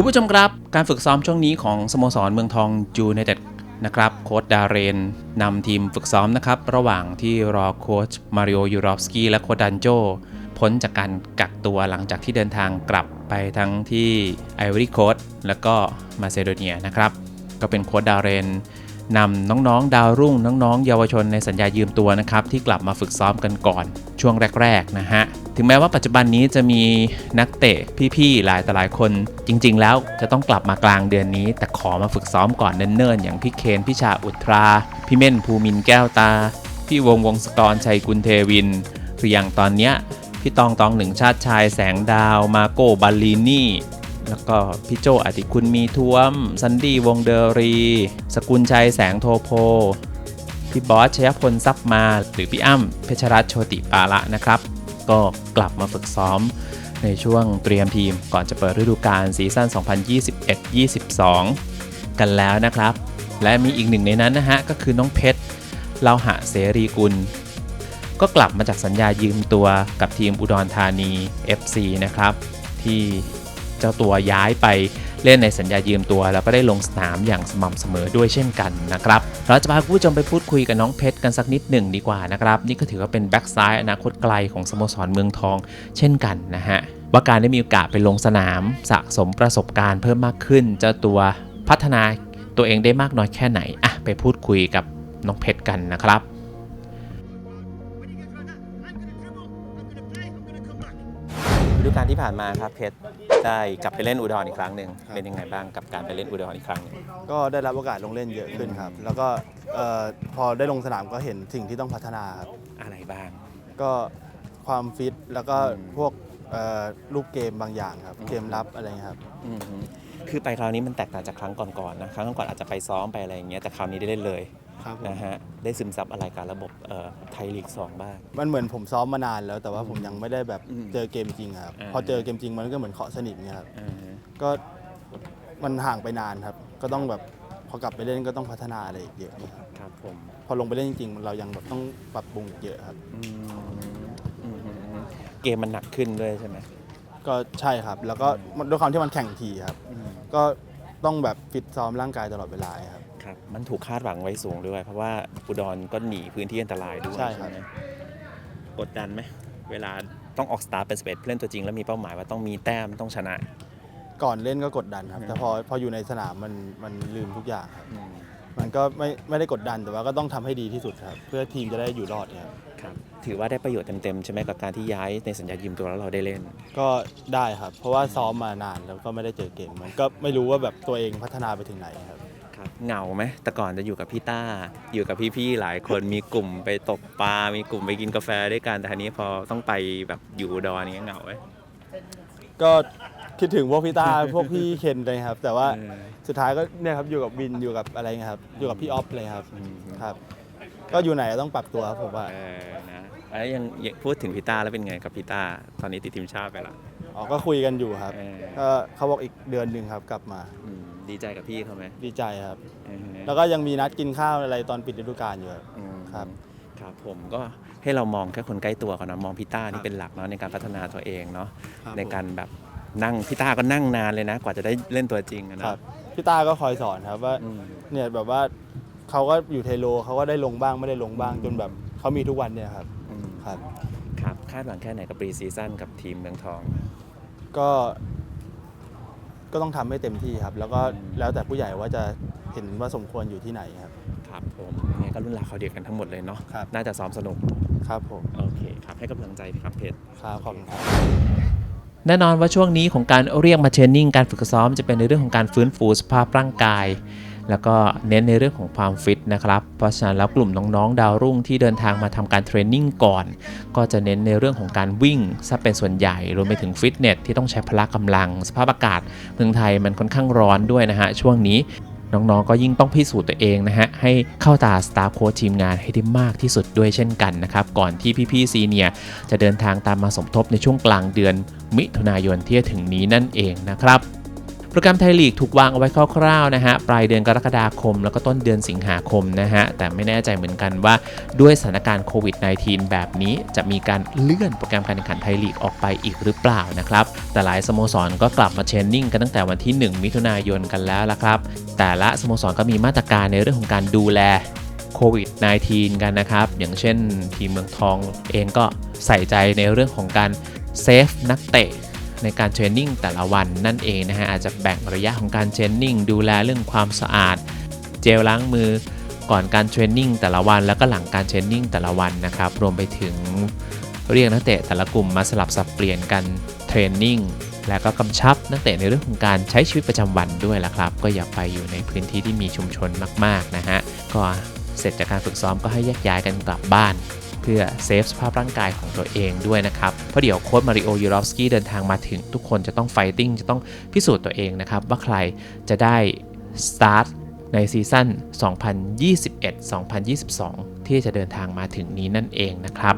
คุณผู้ชมครับการฝึกซ้อมช่วงนี้ของสโมสรเมืองทองจูไนเต็ดนะครับโค้ชดาเรนนำทีมฝึกซ้อมนะครับ ระหว่างที่รอโค้ชมาริโอยูรอฟสกี้และโค้ชดันโจพ้นจากการกักตัวหลังจากที่เดินทางกลับไปทั้งที่ไอวอรี่โคสแล้วก็มาเซโดเนียนะครับ ก็เป็นโค้ชดาเรนนำน้องๆ ดาวรุ่งน้องๆ เยาวชนในสัญญายืมตัวนะครับ ที่กลับมาฝึกซ้อมกันก่อนช่วงแรก ๆ นะฮะ ถึงแม้ว่าปัจจุบันนี้จะมีนักเตะพี่ๆหลายต่อหลายคน จริง ๆ แล้วจะต้องกลับมากลางเดือนนี้ แต่ขอมาฝึกซ้อมก่อนเนิ่นๆ อย่างพี่เคนพี่ชาอุตรา พี่เม่นภูมินแก้วตา พี่วงวงศกรชัยกุลเทวินหรืออย่างตอนเนี้ยพี่ตองตองหนึ่งชาติชายแสงดาวมาโกบาลีนี่ แล้วก็พี่โจอติคุณมีท้วมซันดี้วงเดอรี สกุลชัยแสงโทโพพี่บอสชยพลซับมา หรือพี่อ้ำเพชรรัตโชติปาละนะครับ ก็กลับมาฝึกซ้อมในช่วงเตรียมทีม ก่อนจะเปิดฤดูกาลซีซั่น 2021-22 กันแล้วนะครับ และมีอีกหนึ่งในนั้นนะฮะ ก็คือน้องเพชรเลาหะเสรีกุล ก็กลับมาจากสัญญายืมตัวกับทีมอุดรธานี FC นะครับ ที่เจ้าตัวย้ายไป เล่นในสัญญายืมตัว แล้วก็ได้ลงสนามอย่างสม่ำเสมอด้วยเช่นกันนะครับเราจะพาคุณผู้ชมไปพูดคุยกับน้องเพชรกันสักนิดหนึ่งดีกว่านะครับนี่ก็ถือว่าเป็นแบ็กซ้ายอนาคตไกลของสโมสรเมืองทอง เช่นกันนะฮะว่าการได้มีโอกาสไปลงสนาม สะสมประสบการณ์เพิ่มมากขึ้นเจ้าตัวพัฒนาตัวเองได้มากน้อยแค่ไหนอะไปพูดคุยกับน้องเพชรกันนะครับ ฤดูกาลที่ผ่านมาครับเพชรได้กลับไปเล่นอุดรอีกครั้งหนึ่งครับเป็นยังไงบ้างกับการไปเล่นอุดรอีกครั้งหนึ่งก็ได้รับโอกาสลงเล่นเยอะขึ้นครับ แล้วก็เอ่อพอได้ลงสนามก็เห็นสิ่งที่ต้องพัฒนาครับ อะไรบ้าง ก็ความฟิตแล้วก็อืมพวกเอ่อลูกเกมบางอย่างครับ เกมรับอะไรเงี้ยครับ อือฮึคือไปคราวนี้มันแตกต่างจากครั้งก่อนๆนะ ครั้งก่อนๆอาจจะไปซ้อมไปอะไรอย่างเงี้ยแต่คราวนี้ได้เล่นเลย ครับนะฮะได้ซึมซับอะไรกับระบบเอ่อไทยลีกสองบ้าง มันเหมือนผมซ้อมมานานแล้วแต่ว่าผมยังไม่ได้แบบอืมเจอเกมจริงครับอ่า พอเจอเกมจริงมันก็เหมือนเคาะสนิทเงี้ยครับอ่าฮะก็มันห่างไปนานครับ ก็ต้องแบบพอกลับไปเล่นก็ต้องพัฒนาอะไรอีกเยอะครับครับผมพอลงไปเล่นจริงๆ เรายังแบบต้องปรับปรุงอีกเยอะครับ อืมอืมอืมอืมเกมมันหนักขึ้นด้วยใช่ไหมก็ใช่ครับ แล้วก็ด้วยความที่มันแข่งทีครับ อืมก็ต้องแบบฟิตซ้อมร่างกายตลอดเวลาครับ ครับมันถูกคาดหวังไว้สูงด้วย เพราะว่าอุดรก็หนีพื้นที่อันตรายด้วยใช่ครับ ไหมกดดันไหมเวลาต้องออกสตาร์ทเป็นสเปซเล่นตัวจริงแล้วมีเป้าหมายว่าต้องมีแต้มต้องชนะ ก่อนเล่นก็กดดันครับอืมแต่พอพออยู่ในสนามมันมันลืมทุกอย่างครับอืมมันก็ไม่ไม่ได้กดดันแต่ว่าก็ต้องทำให้ดีที่สุดครับ เพื่อทีมจะได้อยู่รอดครับครับ ถือว่าได้ประโยชน์เต็มๆ ใช่ไหมกับการที่ย้ายในสัญญายืมตัวแล้วเราได้เล่น ก็ได้ครับ เพราะว่าซ้อมมานานแล้วก็ไม่ได้เจอเกมมันก็ไม่รู้ว่าแบบตัวเองพัฒนาไปถึงไหนครับครับ เหงาไหมแต่ก่อนจะอยู่กับพี่ต้า อยู่กับพี่ๆหลายคนมีกลุ่มไปตกปลา มีกลุ่มไปกินกาแฟด้วยกัน แต่ทีนี้พอต้องไปแบบอยู่อุดอนนี้ยเหงาไหมก็คิดถึงพวกพี่ตา พวกพี่เคนเลยครับ แต่ว่าเออสุดท้ายก็เนี่ยครับอยู่กับบินอยู่กับอะไรเงี้ยครับ อยู่กับพี่ออฟเลยครับอืมครับ ก็อยู่ไหนก็ต้องปรับตัวครับผมว่าเออนะแล้วยังยังพูดถึงพี่ต้าแล้วเป็นไงกับพี่ต้าตอนนี้ติดทีมชาติไปละอ๋อก็คุยกันอยู่ครับเออก็เขาบอกอีกเดือนหนึ่งครับกลับมา อืม ดีใจกับพี่เขาไหมดีใจครับเออแล้วก็ยังมีนัดกินข้าวอะไรตอนปิดฤดูกาลอยู่ครับ อืมครับ ครับผมก็ให้เรามองแค่คนใกล้ตัวก่อนนะมองพี่ต้าครันี่บเป็นหลักเนาะในการพัฒนาตัวเองเนาะครับในการแบบนั่งพี่ต้าก็นั่งนานเลยนะ กว่าจะได้เล่นตัวจริงอะคนะรับพี่ตาก็คอยสอนครับว่า อืม เนี่ยแบบว่าเขาก็อยู่เทโลเขาก็ได้ลงบ้างไม่ได้ลงบ้างจนแบบเขามีทุกวันเนี่ยครับอืม ครับ ครับคาดหวังแค่ไหนกับปรีซีซั่นกับทีมเมืองทอง ก็ ก็ต้องทำให้เต็มที่ครับ แล้วก็อืมแล้วแต่ผู้ใหญ่ว่าจะเห็นว่าสมควรอยู่ที่ไหนครับ ครับผมยังไงก็รุ่นราวเขาวเดียวกันทั้งหมดเลยเนาะครับ น่าจะซ้อมสนุก ครับผมโอเคครับ ให้กำลังใจครับเพชร ครับขอบคุณครับ แน่นอนว่าช่วงนี้ของการเรียกมาเทรนนิ่งการฝึกซ้อมจะเป็นในเรื่องของการฟื้นฟูสภาพร่างกาย แล้วก็เน้นในเรื่องของความฟิตนะครับ เพราะฉะนั้นแล้วกลุ่มน้องๆ ดาวรุ่งที่เดินทางมาทำการเทรนนิ่งก่อน ก็จะเน้นในเรื่องของการวิ่งซะเป็นส่วนใหญ่ รวมไปถึงฟิตเนสที่ต้องใช้พละกำลัง สภาพอากาศเมืองไทยมันค่อนข้างร้อนด้วยนะฮะ ช่วงนี้น้องๆ ก็ยิ่งต้องพิสูจน์ตัวเองนะฮะ ให้เข้าตาสตาฟโค้ชทีมงานให้ได้มากที่สุดด้วยเช่นกันนะครับ ก่อนที่พี่ๆซีเนียจะเดินทางตามมาสมทบในช่วงกลางเดือนมิถุนายนที่จะถึงนี้นั่นเองนะครับ รแกรมไทยลีกถูกวางเอาไว้คร่าวๆนะฮะปลายเดือนกรกฎาคม แล้วก็ต้นเดือนสิงหาคมนะฮะแต่ไม่แน่ใจเหมือนกันว่าด้วยสถานการณ์โควิด -19 แบบนี้จะมีการเลื่อนโปรแกรมการแข่งขันไทยลีกออกไปอีกหรือเปล่านะครับแต่หลายสโมสรก็กลับมาเทรนนิ่งกันตั้งแต่วันที่ 1 มิถุนายนกันแล้วละครับ แต่ละสโมสรก็มีมาตรการในเรื่องของการดูแลโควิด -19 กันนะครับ อย่างเช่นทีมเมืองทองเองก็ใส่ใจในเรื่องของการเซฟนักเตะ ในการเทรนนิ่งแต่ละวันนั่นเองนะฮะอาจจะแบ่งระยะของการเทรนนิ่งดูแลเรื่องความสะอาด เจลล้างมือก่อนการเทรนนิ่งแต่ละวัน แล้วก็หลังการเทรนนิ่งแต่ละวันนะครับรวมไปถึงเรียกนักเตะแต่ละกลุ่มมาสลับสับเปลี่ยนกันเทรนนิ่งและก็กำชับนักเตะในเรื่องของการใช้ชีวิตประจำวันด้วยละครับ ก็อย่าไปอยู่ในพื้นที่ที่มีชุมชนมาก ๆ นะฮะก็ เสร็จจากการฝึกซ้อมก็ให้แยกย้ายกันกลับบ้าน เพื่อเซฟสภาพร่างกายของตัวเองด้วยนะครับ เพราะเดี๋ยวโค้ชมาริโอยูรอฟสกี้เดินทางมาถึงทุกคนจะต้องไฟติ้งจะต้องพิสูจน์ตัวเองนะครับ ว่าใครจะได้สตาร์ทในซีซั่น 2021-2022 ที่จะเดินทางมาถึงนี้นั่นเองนะครับ